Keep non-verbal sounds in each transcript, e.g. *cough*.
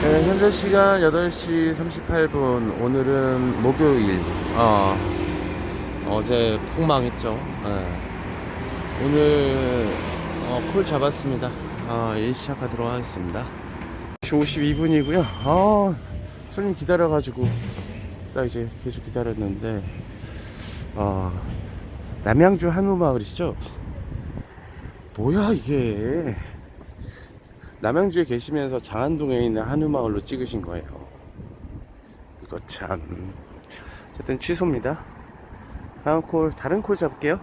네, 현재 시간 8시 38분. 오늘은 목요일. 어, 어제 폭망했죠. 네. 오늘 어, 콜 잡았습니다. 아, 일 시작하도록 하겠습니다. 52분이고요. 아, 손님 기다려가지고 딱 이제 계속 기다렸는데 어, 남양주 한우마을이시죠? 뭐야 이게? 남양주에 계시면서 장안동에 있는 한우마을로 찍으신 거예요. 이거 참. 어쨌든 취소입니다. 다음 콜, 다른 콜 잡을게요.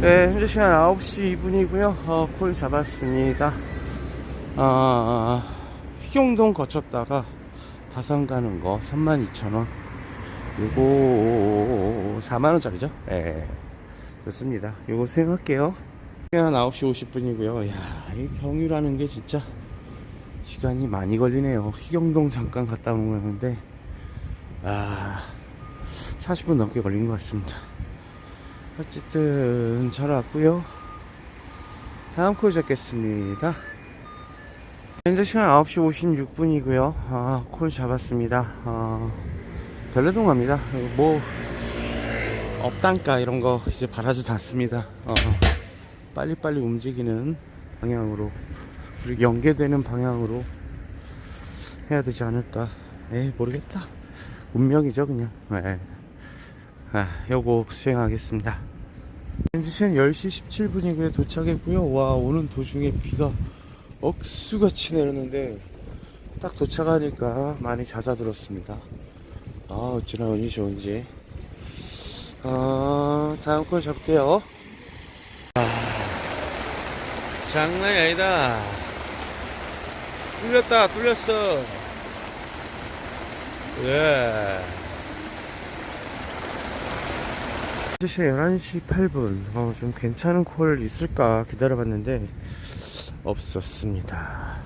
네, 현재 시간 9시 2분이고요. 어, 콜 잡았습니다. 아, 희용동 거쳤다가 다산 가는 거 32,000원. 요거 4만원짜리죠? 예. 좋습니다. 요거 수행할게요. 시간 9시 50분이고요. 야, 이 경유라는 게 진짜 시간이 많이 걸리네요. 희경동 잠깐 갔다 오는 거였는데, 아, 40분 넘게 걸린 것 같습니다. 어쨌든 잘 왔고요. 다음 콜 잡겠습니다. 현재 시간 9시 56분이고요. 아, 콜 잡았습니다. 아, 별내동 갑니다. 뭐, 업단가 이런 거 이제 바라지도 않습니다. 어. 빨리빨리 움직이는 방향으로 그리고 연계되는 방향으로 해야 되지 않을까 에이 모르겠다 운명이죠 그냥 네. 아 요거 수행하겠습니다 현재 시간 10시 17분이고요 도착했고요 와 오는 도중에 비가 억수같이 내렸는데 딱 도착하니까 많이 잦아들었습니다 아 어찌나 운이 좋은지 아 다음 걸 잡게요 장난이 아니다. 뚫렸다, 뚫렸어. 예. 이제 11시 8분. 어, 좀 괜찮은 콜 있을까 기다려봤는데, 없었습니다.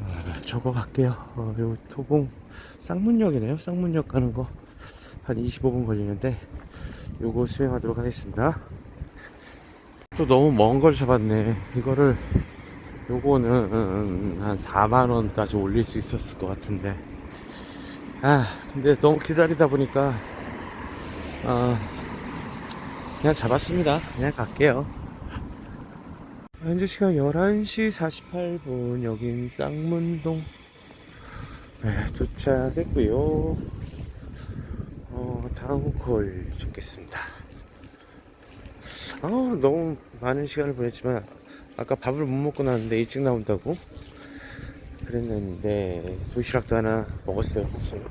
어, 저거 갈게요. 어, 요 도봉 쌍문역이네요. 쌍문역 가는 거. 한 25분 걸리는데, 요거 수행하도록 하겠습니다. 또 너무 먼 걸 잡았네. 이거를 요거는 한 4만 원까지 올릴 수 있었을 것 같은데. 아, 근데 너무 기다리다 보니까 아 그냥 잡았습니다. 그냥 갈게요. 현재 시간 11시 48분 여긴 쌍문동. 네, 도착했고요. 어, 다음 콜 잡겠습니다. 아 너무 많은 시간을 보냈지만 아까 밥을 못 먹고 나왔는데 일찍 나온다고? 그랬는데 도시락도 하나 먹었어요 사실.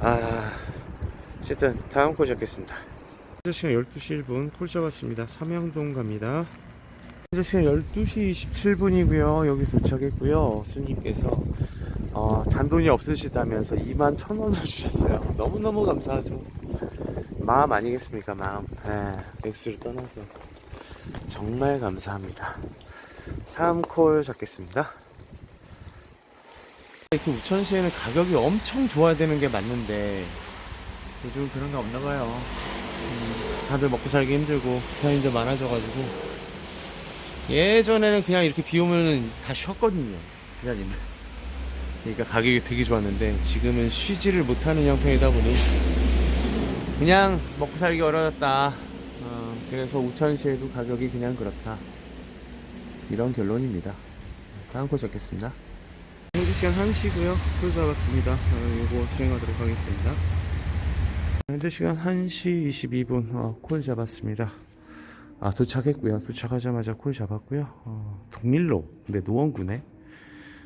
아 어쨌든 다음 콜 잡겠습니다. 현재 시간 12시 1분 콜 잡았습니다. 삼양동 갑니다 현재 시간 12시 27분이고요. 여기 도착했고요. 손님께서 어, 잔돈이 없으시다면서 2만 1천원을 주셨어요. 너무너무 감사하죠. 마음 아니겠습니까 마음? 예, 액수를 떠나서. 정말 감사합니다. 다음 콜 잡겠습니다. 이렇게 우천시에는 가격이 엄청 좋아야 되는 게 맞는데 요즘 그런 게 없나 봐요. 음, 다들 먹고 살기 힘들고 기사님도 많아져가지고 예전에는 그냥 이렇게 비 오면 다 쉬었거든요 기사님들 그러니까 가격이 되게 좋았는데 지금은 쉬지를 못하는 형편이다 보니 그냥 먹고 살기 어려웠다. 어, 그래서 우천시에도 가격이 그냥 그렇다. 이런 결론입니다. 다음 코 잡겠습니다. 현재 시간 1시고요. 콜 잡았습니다. 어, 이거 수행하도록 하겠습니다. 현재 시간 1시 22분 어, 콜 잡았습니다. 아 도착했고요. 도착하자마자 콜 잡았고요. 어, 동일로 근데 노원구네.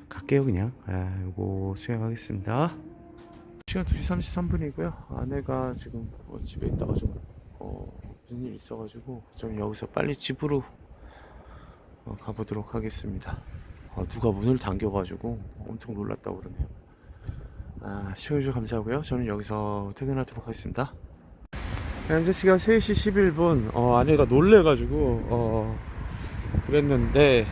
갈게요 그냥. 아, 이거 수행하겠습니다. 시간 2시 33분이고요. 아내가 지금 어, 집에 있다가 좀 어, 무슨 일 있어가지고 좀 여기서 빨리 집으로 어, 가보도록 하겠습니다. 아, 누가 문을 당겨가지고 엄청 놀랐다고 그러네요. 아, 시청해주셔서 감사하고요. 저는 여기서 퇴근하도록 하겠습니다. 현재 시간 3시 11분. 어, 아내가 놀래가지고 어, 그랬는데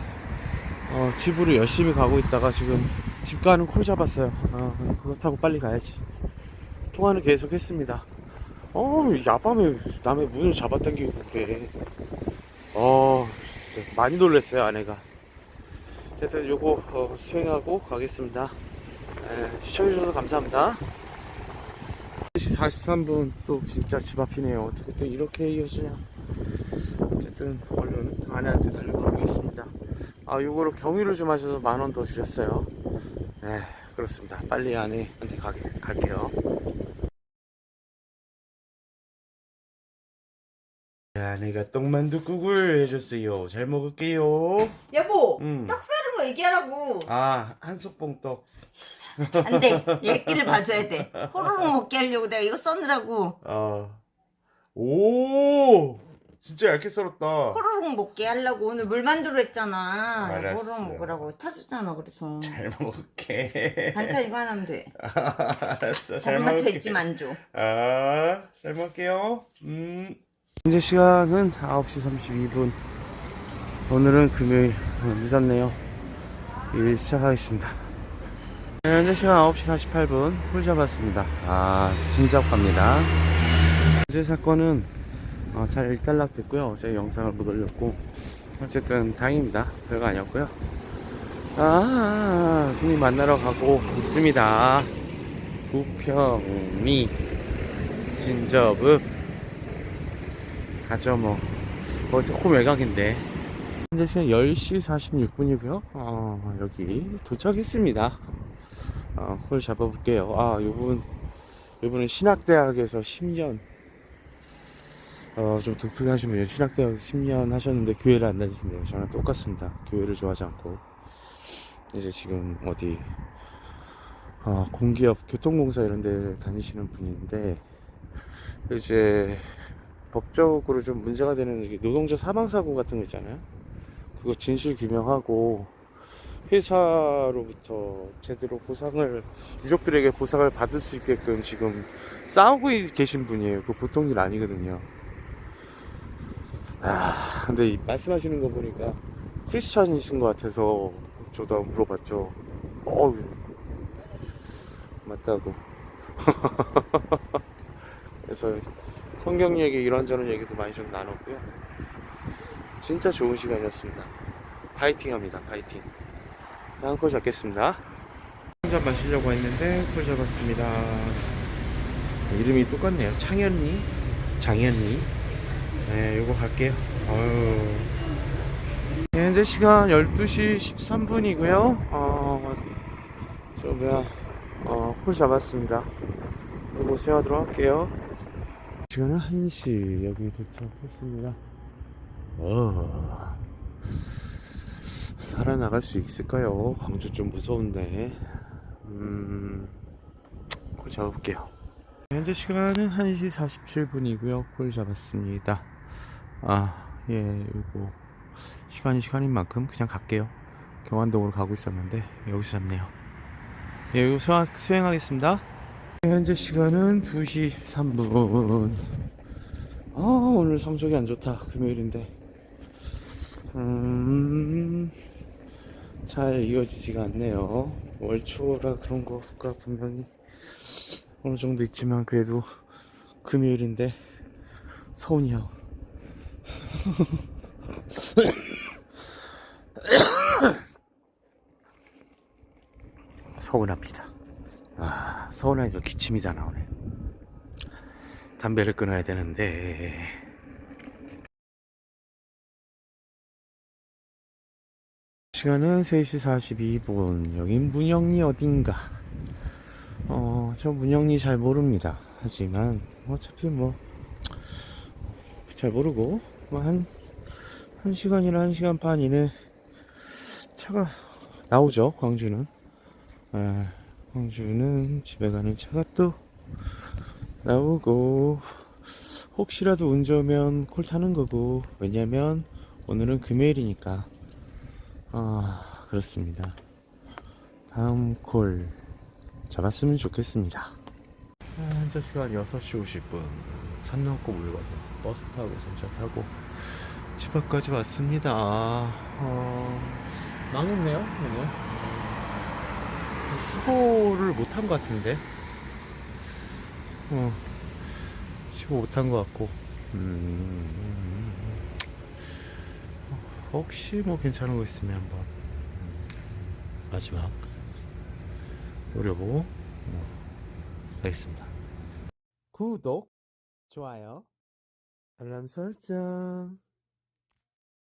어, 집으로 열심히 가고 있다가 지금 집 가는 콜 잡았어요. 어, 그거 타고 빨리 가야지. 통화는 계속 했습니다. 어, 야밤에 남의 문을 잡아당기고 그래. 어, 진짜 많이 놀랐어요, 아내가. 어쨌든 요거 어, 수행하고 가겠습니다. 에, 시청해주셔서 감사합니다. 3시 43분 또 진짜 집 앞이네요. 어떻게 또 이렇게 이어지냐. 어쨌든 얼른 아내한테 달려가 보겠습니다. 아, 요거로 경유를 좀 하셔서 만 원 더 주셨어요. 네, 그렇습니다. 빨리 아내한테 가게, 갈게요. 네, 아내가 떡만둣국을 해줬어요. 잘 먹을게요. 여보, 음. 떡 싸는 거 얘기하라고. 아, 한속봉 떡. 안 돼. 얘기를 봐줘야 돼. 호로록 먹게 하려고 내가 이거 써느라고. 아, 오, 진짜 얇게 썰었다. 호로록 먹게 하려고 오늘 물 만들어 했잖아. 알았어. 호로록 먹으라고 타주잖아. 그래서. 잘 먹을게. 반찬 이거 하나 하면 돼. *laughs* 알았어, 잘 다른 반찬 먹을게. 있지만 줘. 아, 잘 먹을게요. 음. 현재 시간은 9시 32분. 오늘은 금요일 어, 늦었네요. 일 시작하겠습니다. 네, 현재 시간 9시 48분. 홀 잡았습니다. 아, 진작 갑니다. 어제 사건은 어, 잘 일단락됐고요. 어제 영상을 못 올렸고. 어쨌든 다행입니다. 별거 아니었고요. 아, 스님 만나러 가고 있습니다. 부평리 진저읍 가죠 뭐. 뭐 조금 외곽인데. 현재 시간 10시 46분이고요. 어, 여기 도착했습니다. 어, 홀 잡아볼게요. 아, 요분, 요분은 신학대학에서 10년, 어, 좀 독특하신 분이에요. 신학대학 10년 하셨는데 교회를 안 다니신대요. 저랑 똑같습니다. 교회를 좋아하지 않고. 이제 지금 어디, 어, 공기업, 교통공사 이런 데 다니시는 분인데, 이제 법적으로 좀 문제가 되는 노동자 사망사고 같은 거 있잖아요. 그거 진실 규명하고 회사로부터 제대로 보상을, 유족들에게 보상을 받을 수 있게끔 지금 싸우고 계신 분이에요. 그 보통 일 아니거든요. 아, 근데 이 말씀하시는 거 보니까 크리스찬이신 것 같아서 저도 한번 물어봤죠. 어 맞다고. *laughs* 그래서 성경 얘기 이런저런 얘기도 많이 좀 나눴고요. 진짜 좋은 시간이었습니다. 파이팅 합니다. 파이팅. 콜 잡겠습니다. 한 잔 마시려고 했는데 콜 잡았습니다. 이름이 똑같네요. 창현리, 장현리. 네, 요거 갈게요. 어휴. 네, 현재 시간 12시 13분이고요. 어, 저 뭐야, 어, 콜 잡았습니다. 요거 수행하도록 할게요. 시간은 1시 여기 도착했습니다. 어, 살아나갈 수 있을까요? 광주 좀 무서운데. 음, 콜 잡아볼게요. 현재 시간은 1시 47분이고요. 콜 잡았습니다. 아, 예, 요거. 시간이 시간인 만큼 그냥 갈게요. 경안동으로 가고 있었는데, 여기서 잡네요. 예, 이거 수행, 수행하겠습니다. 현재 시간은 2시 13분. 아, 오늘 성적이 안 좋다. 금요일인데. 음, 잘 이어지지가 않네요. 월초라 그런 거가 분명히 어느 정도 있지만 그래도 금요일인데 서운해요. 서운합니다. 아, 서운하니까 기침이 다 나오네. 담배를 끊어야 되는데. 시간은 3시 42분. 여긴 문영리 어딘가. 어, 저 문영리 잘 모릅니다. 하지만, 어차피 뭐, 잘 모르고, 뭐 한, 한 시간이나 한 시간 반 이내 차가 나오죠, 광주는. 아, 광주는 집에 가는 차가 또 나오고 혹시라도 운 좋으면 콜 타는 거고 왜냐면 오늘은 금요일이니까 아 그렇습니다. 다음 콜 잡았으면 좋겠습니다. 아, 현재 시간 6시 50분. 산 넘고 물 건너 버스 타고 전차 타고 집 앞까지 왔습니다. 어, 망했네요 오늘 수고를 못한 것 같은데? 어, 시고 못한 것 같고. 음, 혹시 뭐 괜찮은 거 있으면 한번. 음, 마지막. 노려보고. 어, 가겠습니다. 구독 좋아요 알람 설정